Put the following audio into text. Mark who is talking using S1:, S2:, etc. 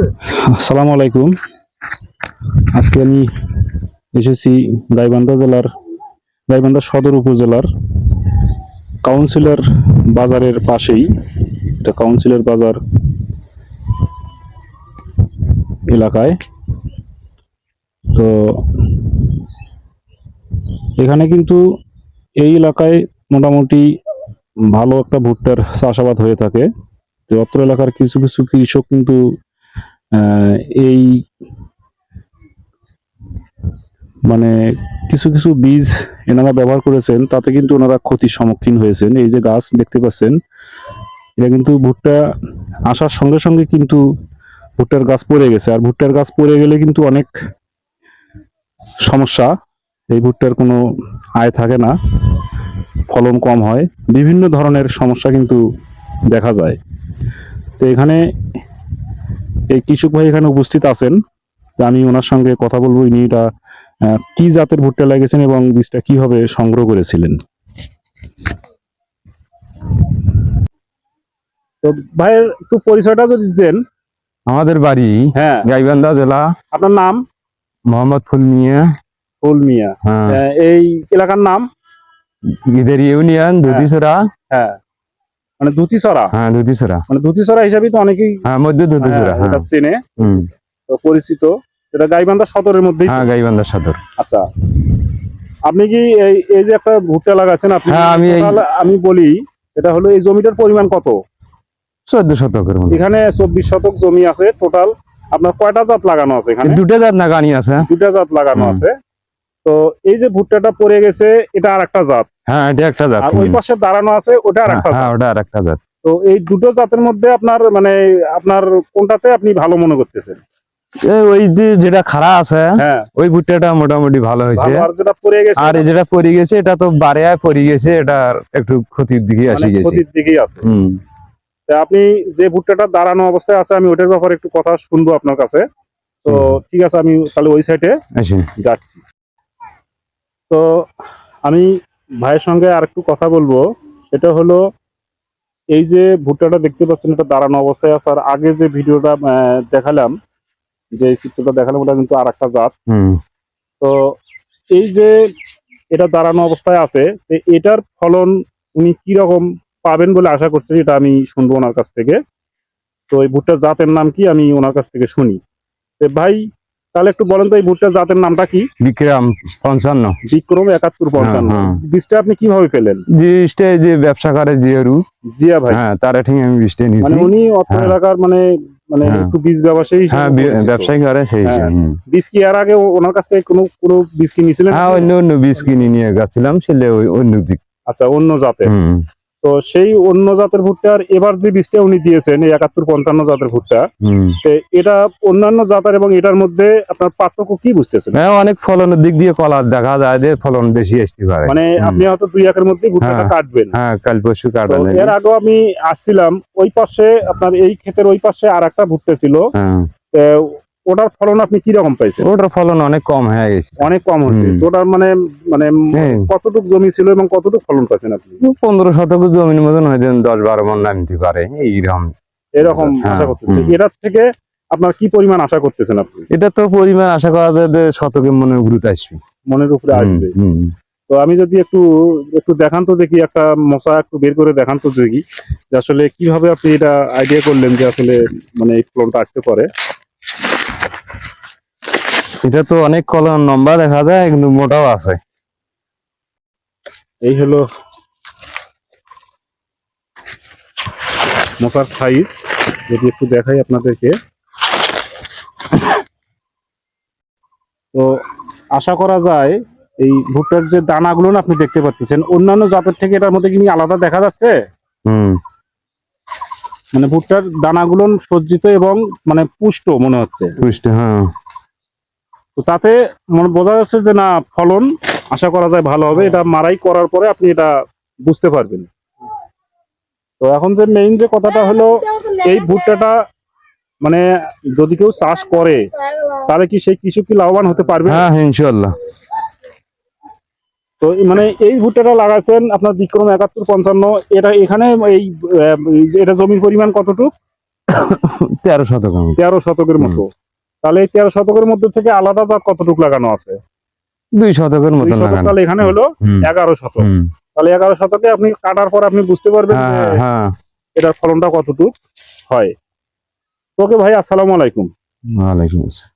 S1: আসসালামু আলাইকুম আজকে আমি এসেছি গাইবান্ধা জেলার, গাইবান্ধা সদর উপজেলার কাউন্সিলর বাজারের পাশেই। এটা কাউন্সিলর বাজার এলাকায়। তো এখানে কিন্তু এই এলাকায় মোটামুটি ভালো একটা ভুট্টার চাষাবাদ হয়ে থাকে। তো অত্র এলাকার কিছু কিছু কৃষক কিন্তু এই মানে কিছু কিছু বীজ এনারা ব্যবহার করেছেন, তাতে কিন্তু ওনারা ক্ষতির সম্মুখীন হয়েছেন। এই যে গাছ দেখতে পাচ্ছেন, এটা কিন্তু ভুট্টা আসার সঙ্গে সঙ্গে কিন্তু ভুট্টার গাছ পড়ে গেছে। আর ভুট্টার গাছ পড়ে গেলে কিন্তু অনেক সমস্যা। এই ভুট্টার কোনো আয় থাকে না, ফলন কম হয়, বিভিন্ন ধরনের সমস্যা কিন্তু দেখা যায়। তো এখানে কৃষক ভাই এখানে উপস্থিত আছেন। তো আমি ওনার সঙ্গে কথা বলব। ইনি এটা কি জাতের ভুট্টা লাগিয়েছেন এবং বীজটা কীভাবে সংগ্রহ করেছিলেন? তো ভাইয়ের একটু পরিচয়টা যদি দিতেন
S2: আমাদের বাড়ি
S1: হ্যাঁ।
S2: গাইবান্ধা জেলা।
S1: আপনার নাম?
S2: মোহাম্মদ ফুল মিয়া।
S1: ফুল মিয়া।
S2: হ্যাঁ।
S1: এই এলাকার নাম?
S2: ইউনিয়ন দুধিসরা
S1: হ্যাঁ। মানে ধুতিসরা
S2: হ্যাঁ
S1: মানে তো অনেকেই
S2: হ্যাঁ মধ্য
S1: হ্যাঁ,
S2: হ্যাঁ।
S1: চেনে।
S2: হুম,
S1: তো পরিচিত। এটা গাইবান্ধা সদরের মধ্যেই
S2: হ্যাঁ গাইবান্ধা সদর।
S1: আচ্ছা। আপনি কি এই এই যে একটা ভুট্টা লাগাচ্ছেন আপনি
S2: হ্যাঁ, আমি
S1: আমি বলি এটা হলো এই জমিটার পরিমাণ কত?
S2: চোদ্দ শতকের মধ্যে।
S1: এখানে চব্বিশ শতক জমি আছে টোটাল। আপনার কয়টা জাত লাগানো আছে এখানে?
S2: দুটো জাত নাগানি আছে।
S1: দুটা জাত লাগানো আছে। তো এই যে ভুট্টাটা পড়ে গেছে এটা আর একটা জাত।
S2: হ্যাঁ এটা একটা জাত
S1: আর ওই পাশে দাঁড়ানো আছে ওটা আর
S2: হ্যাঁ,
S1: একটা
S2: হ্যাঁ
S1: জাত
S2: ওটা আর একটা জাত।
S1: তো এই দুটো জাতের মধ্যে আপনার মানে আপনার কোনটাতে আপনি ভালো মনে করতেছেন?
S2: ওই যে যেটা খাড়া আছে
S1: হ্যাঁ।
S2: ওই ভুট্টাটা মোটামুটি ভালো হয়েছে।
S1: আর যেটা পড়ে গেছে
S2: আর যেটা পড়ে গেছে এটা তো বারে পড়ে গেছে এটা একটু ক্ষতির দিকে
S1: মানে
S2: আসে গেছে।
S1: ক্ষতির দিকেই আছে আপনি যে ভুট্টাটা দাঁড়ানো অবস্থায় আছে আমি ওটার ব্যাপারে একটু কথা শুনব আপনার কাছে। তো ঠিক আছে আমি তাহলে ওই সাইডে যাচ্ছি। তো আমি ভাইয়ের সঙ্গে আর একটু কথা বলব। সেটা হলো এই যে ভুট্টাটা দেখতে পাচ্ছেন এটা দাঁড়ানো অবস্থায় আছে। আর আগে যে ভিডিওটা দেখালাম যে চিত্রটা দেখালাম ওটা কিন্তু আর একটা জাত।
S2: হুম।
S1: তো এই যে এটা দাঁড়ানো অবস্থায় আছে এটার ফলন উনি কি রকম পাবেন বলে আশা করছি এটা আমি শুনব ওনার কাছ থেকে। তো এই ভুট্টার জাতের নাম কি আমি ওনার কাছ থেকে শুনি। ভাই তাহলে একটু বলেন তো এই ভুট্টার জাতের নামটা কি?
S2: বিক্রম পঞ্চান্ন।
S1: বিক্রম একাত্তর পঞ্চান্ন।
S2: হ্যাঁ।
S1: বীজটা আপনি কীভাবে পেলেন?
S2: এই যে ব্যবসা করে জিয়ারু।
S1: জিয়া ভাই।
S2: হ্যাঁ তার ঠিক আমি
S1: মানে
S2: নিয়েছি
S1: উনি অত্র
S2: হ্যাঁ।
S1: এলাকার মানে মানে
S2: হ্যাঁ।
S1: একটু বীজ ব্যবসায়ী
S2: হ্যাঁ ব্যবসায়ী করে সেই
S1: হ্যাঁ। বীজ কি এর আগে ওনার কাছ থেকে কোনো কোনো বীজ কি নিয়েছিলেন
S2: হ্যাঁ অন্য অন্য বীজ কিনে নিয়ে গেছিলাম সেলে ওই অন্য দিক
S1: আচ্ছা অন্য জাতের। তো সেই অন্য জাতের ভুট্টার এবার যে বীজটা উনি দিয়েছেন এই একাত্তর পঞ্চান্ন জাতের ভুট্টা তো এটা অন্যান্য জাতের এবং এটার মধ্যে আপনার পার্থক্য কি বুঝতেছেন?
S2: হ্যাঁ অনেক ফলনের দিক দিয়ে কলার দেখা যায় যে ফলন বেশি আসতে পারে।
S1: মানে আপনি হয়তো দুই একের মধ্যে ভুট্টাটা
S2: হ্যাঁ।
S1: কাটবেন।
S2: হ্যাঁ কাল পরশু কাটবেন।
S1: এর আগেও আমি আসছিলাম ওই পাশে আপনার এই ক্ষেতের ওই পাশে আর একটা ভুট্টা ছিল।
S2: হ্যাঁ।
S1: ওটার ফলন আপনি কি রকম পাইছেন?
S2: ওটার ফলন অনেক কম হয়ে গেছে।
S1: অনেক কম হচ্ছে ওটার মানে মানে
S2: হ্যাঁ।
S1: কতটুকু জমি ছিল এবং কতটুকু ফলন পাচ্ছেন আপনি?
S2: পনেরো শতক জমির মতন হয়তো দশ বারো মন নামতে পারে এইরকম।
S1: এরকম
S2: হ্যাঁ,
S1: আশা করতেছেন এটার থেকে আপনার কি পরিমাণ আশা করতেছেন আপনি?
S2: এটা তো পরিমাণ আশা করা যায় যে শতকের মনে গুরুত্ব আসবে।
S1: মনের উপরে আসবে। তো আমি যদি একটু একটু দেখান তো দেখি একটা মশা একটু বের করে দেখান তো দেখি যে আসলে কীভাবে আপনি এটা আইডিয়া করলেন যে আসলে মানে এই ফলনটা আসতে পারে।
S2: এটা তো অনেক কলম লম্বা দেখা যায় কিন্তু মোটাও আছে।
S1: এই হলো মশার সাইজ যদি একটু দেখাই আপনাদেরকে। তো আশা করা যায় এই ভুট্টার যে দানাগুলো না আপনি দেখতে পাচ্ছেন অন্যান্য জাতের থেকে এটার মধ্যে কি আলাদা দেখা যাচ্ছে?
S2: হুম।
S1: মানে ভুট্টার দানাগুলো সজ্জিত এবং মানে পুষ্ট মনে হচ্ছে।
S2: বুঝতে হ্যাঁ।
S1: তো তাতে মনে বোঝা যাচ্ছে যে না ফলন আশা করা যায় ভালো হবে। এটা মারাই করার পরে আপনি এটা বুঝতে পারবেন। তো এখন যে মেইন যে কথাটা হলো এই ভুট্টাটা মানে যদি কেউ চাষ করে তাহলে কি সেই কৃষক কি লাভবান হতে পারবে?
S2: হ্যাঁ ইনশাল্লাহ
S1: তো মানে এই ভুট্টাটা লাগাচ্ছেন আপনার বিক্রম একাত্তর পঞ্চান্ন। এটা এখানে এই এটা জমির পরিমাণ কতটুক?
S2: তেরো শতক
S1: তেরো শতকের মতো। তাহলে এই তেরো শতকের মধ্যে থেকে আলাদা জাত কতটুকু লাগানো আছে?
S2: দুই শতকের
S1: মধ্যে
S2: লাগানো।
S1: তাহলে এখানে হলো এগারো শতক। তাহলে এগারো শতকে আপনি কাটার পর আপনি বুঝতে পারবেন
S2: হ্যাঁ হ্যাঁ।
S1: এটার ফলনটা কতটুকু হয়। ওকে ভাই আসসালামু আলাইকুম।
S2: ওয়ালাইকুম আসসালাম।